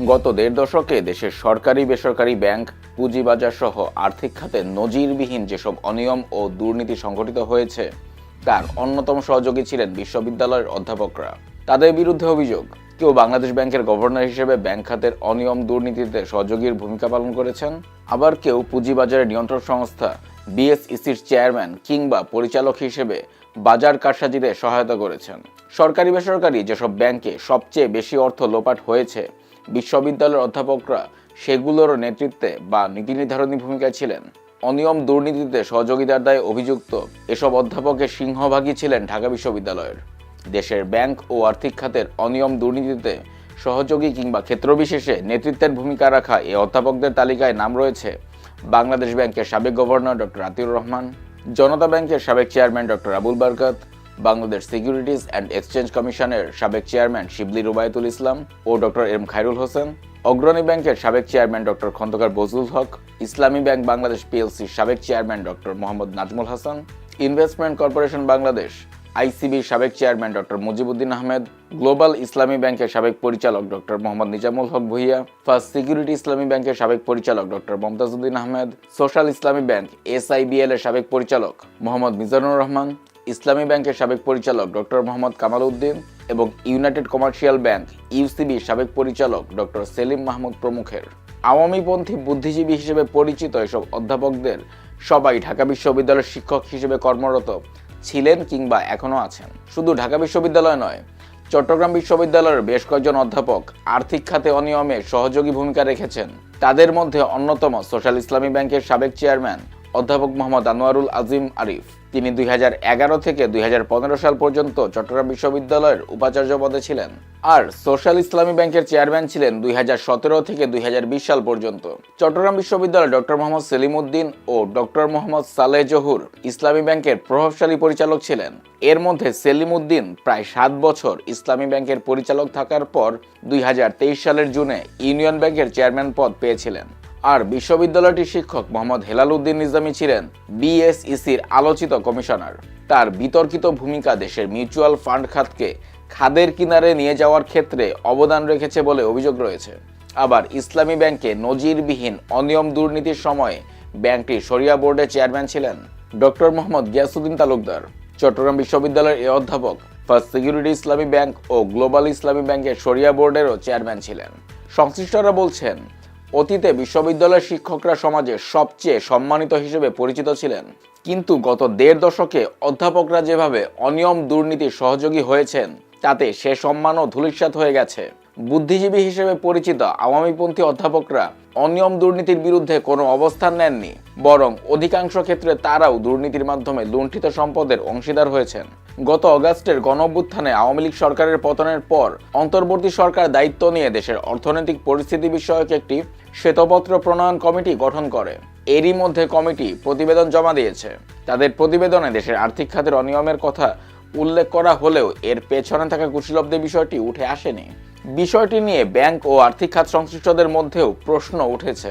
গত দেড় দশকে দেশের সরকারি বেসরকারি ব্যাংক, পুঁজিবাজার সহ আর্থিক খাতে নজিরবিহীন যেসব অনিয়ম ও দুর্নীতি সংঘটিত হয়েছে, তার অন্যতম সহযোগী ছিলেন বিশ্ববিদ্যালয়ের অধ্যাপকরা। তাদের বিরুদ্ধে অভিযোগ, কেউ বাংলাদেশ ব্যাংকের গভর্নর হিসেবে ব্যাংক খাতের অনিয়ম দুর্নীতিতে সহযোগীর ভূমিকা পালন করেছেন, আবার কেউ পুঁজিবাজারের নিয়ন্ত্রক সংস্থা, বিএসইসির চেয়ারম্যান কিংবা পরিচালক হিসেবে বাজার কারসাজিতে সহায়তা করেছেন। সরকারি বেসরকারি যেসব ব্যাংকে সবচেয়ে বেশি অর্থ লোপাট হয়েছে বিশ্ববিদ্যালয়ের অধ্যাপকরা সেগুলোর নেতৃত্বে বা নীতি নির্ধারণী ভূমিকায় ছিলেন। অনিয়ম দুর্নীতিতে সহযোগিতার দায়ে অভিযুক্ত এসব অধ্যাপকের সিংহভাগই ছিলেন ঢাকা বিশ্ববিদ্যালয়ের। দেশের ব্যাংক ও আর্থিক খাতের অনিয়ম দুর্নীতিতে সহযোগী কিংবা ক্ষেত্রবিশেষে নেতৃত্বের ভূমিকা রাখা এই অধ্যাপকদের তালিকায় নাম রয়েছে বাংলাদেশ ব্যাংকের সাবেক গভর্নর ডক্টর আতিউর রহমান, জনতা ব্যাংকের সাবেক chairman doctor Abul Barkat Bangladesh securities and exchange কমিশনের সাবেক চেয়ারম্যান শিবলি রুবায়তুল ইসলাম ও ডক্টর এম খায়রুল হোসেন, অগ্রণী ব্যাংকের সাবেক chairman doctor Khondokar Bazlul Haque, Islami Bank Bangladesh পিএলসির সাবেক chairman doctor Mohammad Nazmul Hasan Investment Corporation Bangladesh আইসিবির সাবেক chairman doctor Mujibuddin Ahmed Global Islami ব্যাংকের সাবেক পরিচালক doctor Mohammad Nizamul Haque Bhuiyan First Security Islami ব্যাংকের সাবেক পরিচালক doctor Momtazuddin Ahmed Social Islami Bank SIBL এর সাবেক পরিচালক মোহাম্মদ মিজানুর রহমান ইসলামী ব্যাংকের সাবেক পরিচালক ডক্টর মোহাম্মদ কামাল উদ্দিন এবং ইউনাইটেড কমার্শিয়াল ব্যাংক ইউসিবির সাবেক পরিচালক ডক্টর সেলিম মাহমুদ প্রমুখের। আওয়ামীপন্থী বুদ্ধিজীবী হিসেবে পরিচিত এসব অধ্যাপকদের সবাই ঢাকা বিশ্ববিদ্যালয়ের শিক্ষক হিসেবে কর্মরত ছিলেন কিংবা এখনও আছেন। শুধু ঢাকা বিশ্ববিদ্যালয় নয়, চট্টগ্রাম বিশ্ববিদ্যালয়ের বেশ কয়েকজন অধ্যাপক আর্থিক খাতে অনিয়মে সহযোগী ভূমিকা রেখেছেন। তাদের মধ্যে অন্যতম সোশ্যাল ইসলামী ব্যাংকের সাবেক চেয়ারম্যান অধ্যাপক মোহাম্মদ আনোয়ারুল আজিম আরিফ। তিনি দুই হাজার এগারো থেকে দুই হাজার পনেরো সাল পর্যন্ত চট্টগ্রাম বিশ্ববিদ্যালয়ের উপাচার্য পদে ছিলেন। আর সোশ্যাল ইসলামী ব্যাংকের চেয়ারম্যান ছিলেন দুই হাজার সতেরো থেকে দুই হাজার বিশ সাল পর্যন্ত। চট্টগ্রাম বিশ্ববিদ্যালয়ের ডক্টর মোহাম্মদ সেলিম উদ্দিন ও ডক্টর মোহাম্মদ সালেহ জহুর ইসলামী ব্যাংকের প্রভাবশালী পরিচালক ছিলেন। এর মধ্যে সেলিম উদ্দিন প্রায় সাত বছর ইসলামী ব্যাংকের পরিচালক থাকার পর দুই হাজার তেইশ সালের জুনে ইউনিয়ন ব্যাংকের চেয়ারম্যান পদ পেয়েছিলেন। আর বিশ্ববিদ্যালয়টির শিক্ষক মোহাম্মদ হেলাল উদ্দিন নিজামী ছিলেন বিএসইসির আলোচিত কমিশনার। তার বিতর্কিত ভূমিকা দেশের মিউচুয়াল ফান্ড খাতকে খাদের কিনারে নিয়ে যাওয়ার ক্ষেত্রে অবদান রেখেছে বলে অভিযোগ রয়েছে। আবার ইসলামী ব্যাংকে নজিরবিহীন অনিয়ম দুর্নীতির সময়ে ব্যাংকটির শরিয়া বোর্ডের চেয়ারম্যান ছিলেন ডক্টর মোহাম্মদ গিয়াসুদ্দিন তালুকদার। চট্টগ্রাম বিশ্ববিদ্যালয়ের এ অধ্যাপক ফার্স্ট সিকিউরিটি ইসলামী ব্যাংক ও গ্লোবাল ইসলামী ব্যাংকের শরিয়া বোর্ডেরও চেয়ারম্যান ছিলেন। সংশ্লিষ্টরা বলছেন অতীতে বিশ্ববিদ্যালয়ের শিক্ষকরা সমাজে সবচেয়ে সম্মানিত হিসেবে পরিচিত ছিলেন। কিন্তু গত দেড় দশকে অধ্যাপকরা যেভাবে অনিয়ম দুর্নীতির সহযোগী হয়েছেন, তাতে সে সম্মানও ধূলিসাৎ হয়ে গেছে। বুদ্ধিজীবী হিসেবে পরিচিত আওয়ামীপন্থী অধ্যাপকরা অনিয়ম দুর্নীতির বিরুদ্ধে কোনো অবস্থান নেননি, বরং অধিকাংশ ক্ষেত্রে তারাও দুর্নীতির মাধ্যমে লুণ্ঠিত সম্পদের অংশীদার হয়েছেন। গত অগাস্টের গণঅভ্যুত্থানে আওয়ামী লীগ সরকারের পতনের পর অন্তর্বর্তী সরকার দায়িত্ব নিয়ে দেশের অর্থনৈতিক পরিস্থিতি বিষয়ক একটি শ্বেতপত্র প্রণয়ন কমিটি গঠন করে। এরই মধ্যে কমিটি প্রতিবেদন জমা দিয়েছে। তাদের প্রতিবেদনে দেশের আর্থিক খাতের অনিয়মের কথা উল্লেখ করা হলেও এর পেছনে থাকা কুশীলব্দের বিষয়টি উঠে আসেনি। বিষয়টি নিয়ে ব্যাংক ও আর্থিক খাত সংশ্লিষ্টদের মধ্যেও প্রশ্ন উঠেছে।